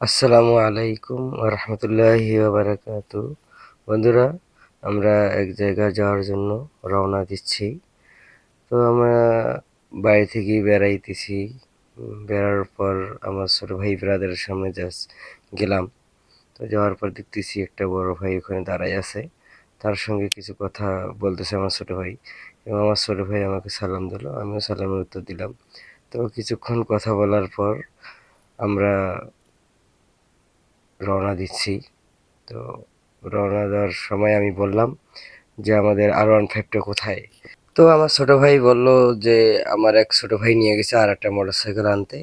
আসসালামু আলাইকুম রহমতুল্লাহি বারাকাত বন্ধুরা, আমরা এক জায়গায় যাওয়ার জন্য রওনা দিচ্ছি। তো আমরা বাড়ি থেকে বেড়াইতেছি। বেড়ার পর আমার ছোট ভাই ব্রাদারের সামনে জাস্ট গেলাম। তো যাওয়ার পর দেখতেছি একটা বড় ভাই ওখানে দাঁড়াই আছে। তার সঙ্গে কিছু কথা বলতেছে আমার ছোট ভাই। এবং আমার ছোট ভাই আমাকে সালাম দিল, আমিও সালামের উত্তর দিলাম। তো কিছুক্ষণ কথা বলার পর আমরা রওনা দিচ্ছি। তো রওনা দেওয়ার সময় আমি বললাম যে, আমাদের আর ওয়ান ফাইভটা কোথায়? তো আমার ছোট ভাই বলল যে, আমার এক ছোট ভাই নিয়ে গেছে আর একটা মোটর সাইকেল আনতে।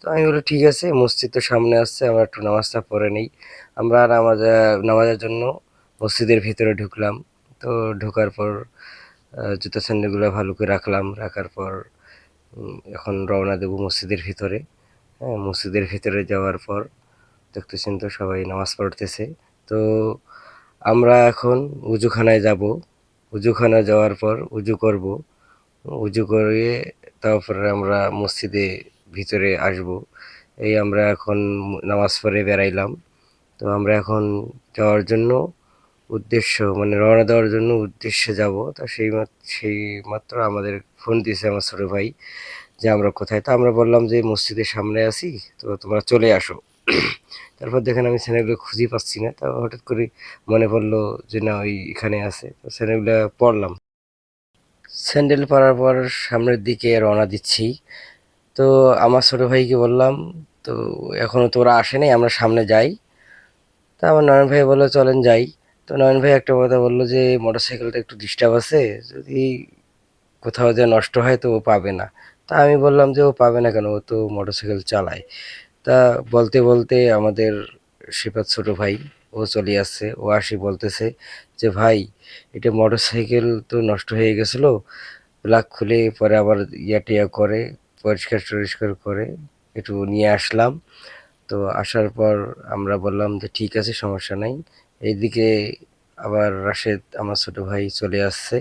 তো আমি বলি ঠিক আছে, মসজিদ তো সামনে আসছে, আমরা একটু নামাজটা পড়ে নিই। আমরা নামাজ, নামাজের জন্য মসজিদের ভিতরে ঢুকলাম। তো ঢোকার পর জুতো স্যান্ডেলগুলো ভালো করে রাখলাম, রাখার পর এখন রওনা দেবো মসজিদের ভিতরে। হ্যাঁ মসজিদের ভিতরে যাওয়ার পর দেখতেছেন তো, সবাই নামাজ পড়তেছে। তো আমরা এখন উজুখানায় যাব। উজুখানা যাওয়ার পর উজু করব। উজু করে তারপরে আমরা মসজিদে ভিতরে আসব। এই আমরা এখন নামাজ পড়ে বেড়াইলাম। তো আমরা এখন যাওয়ার জন্য উদ্দেশ্য মানে রওনা দেওয়ার জন্য উদ্দেশ্যে যাব। তো সেই সেই মাত্র আমাদের ফোন দিয়েছে আমার ছোটো ভাই যে আমরা কোথায়। তো আমরা বললাম যে মসজিদের সামনে আছি, তো তোমরা চলে আসো। তারপর দেখেন আমি চ্যানেলগুলো খুঁজে পাচ্ছি না। তা হঠাৎ করে মনে পড়ল যে না, ওই এখানে আছে। তো চ্যানেলগুলো পড়লাম। স্যান্ডেল পরার পর সামনের দিকে রওনা দিচ্ছি। তো আমার ছোটো ভাইকে বললাম, তো এখনও তো ওরা আসেনি আমরা সামনে যাই। তা আমার নয়ন ভাই বলল, চলেন যাই। তো নয়ন ভাই একটা কথা বলল যে মোটর সাইকেলটা একটু ডিস্টার্ব আছে, যদি কোথাও যে নষ্ট হয় তো ও পাবে না। তা আমি বললাম যে, ও পাবে না কেন? ও তো মোটর সাইকেল চালায়। তা বলতে বলতে আমাদের শিপাত ছোট ভাই, ও চলে আসছে। ও আসি বলতেছে যে, ভাই, এটা মোটর সাইকেল তো নষ্ট হয়ে গেছিল। প্লাগ খুলে পরে আবার ইয়া টিয়া করে, পরিষ্কার টরিষ্কার করে একটু নিয়ে আসলাম। তো আসার পর আমরা বললাম যে, ঠিক আছে, সমস্যা নাই। এইদিকে আবার রাশেদ, আমার ছোট ভাই চলে আসছে।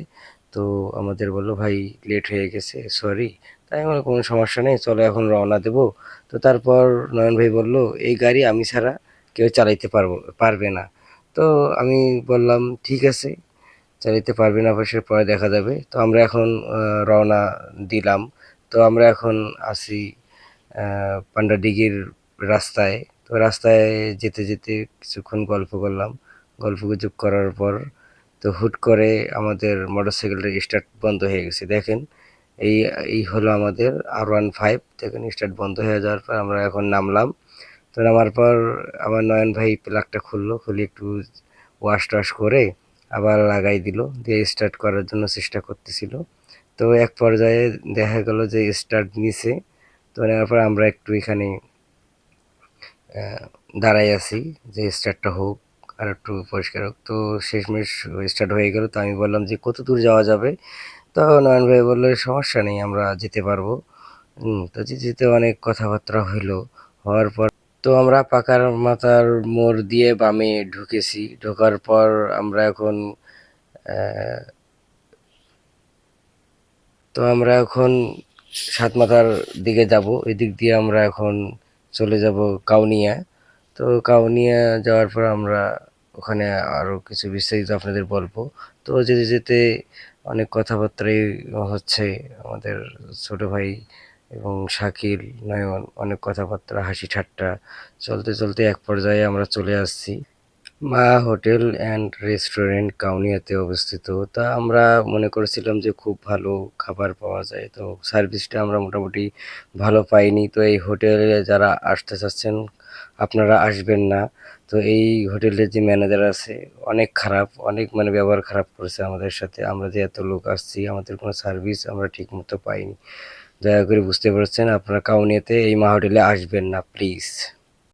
তো আমাদের বলল, ভাই লেট হয়ে গেছে সরি তাই আমার কোনো সমস্যা নেই চলো এখন রওনা দেবো। তো তারপর নয়ন ভাই বলল এই গাড়ি আমি ছাড়া কেউ চালাইতে পারব পারবে না। তো আমি বললাম ঠিক আছে চালাইতে পারবে না অবশ্যই পরে দেখা যাবে। তো আমরা এখন রওনা দিলাম। তো আমরা এখন আহ, পান্ডাডিগির রাস্তায়। তো রাস্তায় যেতে যেতে কিছুক্ষণ গল্প করলাম। গল্প গুজব করার পর তো হুট করে আমাদের মোটরসাইকেলটা স্টার্ট বন্ধ হয়ে গেছে। দেখেন এই এই হলো আমাদের আর ওয়ান ফাইভ দেখেন স্টার্ট বন্ধ হয়ে যাওয়ার পর আমরা এখন নামলাম। তো নামার পর আমার নয়ন ভাই প্লাগটা খুললো, খুলে একটু ওয়াশ টাশ করে আবার লাগাই দিল, দিয়ে স্টার্ট করার জন্য চেষ্টা করতেছিল। তো এক পর্যায়ে দেখা গেল যে স্টার্ট নিছে। তো নেওয়ার পর আমরা একটু এখানে দাঁড়াই আছি যে স্টার্টটা হোক আর একটু পরিষ্কার হোক। তো শেষমেশ স্টার্ট হয়ে গেল। তো আমি বললাম যে কত দূর যাওয়া যাবে? তো নয়ন ভাই বলল, সমস্যা নেই, আমরা যেতে পারব। তো যেতে অনেক কথাবার্তা হইল। হওয়ার পর তো আমরা পাকার মাথার মোড় দিয়ে বামে ঢুকেছি। ঢোকার পর আমরা এখন তো আমরা এখন সাত মাথার দিকে যাব। ওই দিক দিয়ে আমরা এখন চলে যাব কাউনিয়া। তো কাউনিয়া যাওয়ার পর আমরা ওখানে আরও কিছু বিস্তারিত আপনাদের বলব। তো যেতে যেতে অনেক কথাবার্তাই হচ্ছে আমাদের ছোট ভাই এবং শাকিল, নয়ন, অনেক কথাবার্তা, হাসি ঠাট্টা, চলতে চলতে এক পর্যায়ে আমরা চলে আসছি। মা হোটেল অ্যান্ড রেস্টুরেন্ট কাউনিয়াতে অবস্থিত। তা আমরা মনে করেছিলাম যে খুব ভালো খাবার পাওয়া যায়। তো সার্ভিসটা আমরা মোটামুটি ভালো পাইনি। তো এই হোটেলে যারা আসতে চাচ্ছেন, আপনারা আসবেন না। তো এই হোটেলের যে ম্যানেজার আছে, অনেক খারাপ, অনেক মানে ব্যবহার খারাপ করেছে আমাদের সাথে। আমরা যে এত লোক আসছি, আমাদের কোনো সার্ভিস আমরা ঠিক মতো পাইনি। দয়া করে বুঝতে পারছেন, আপনারা কাউনিয়াতে এই মা হোটেলে আসবেন না, প্লিজ।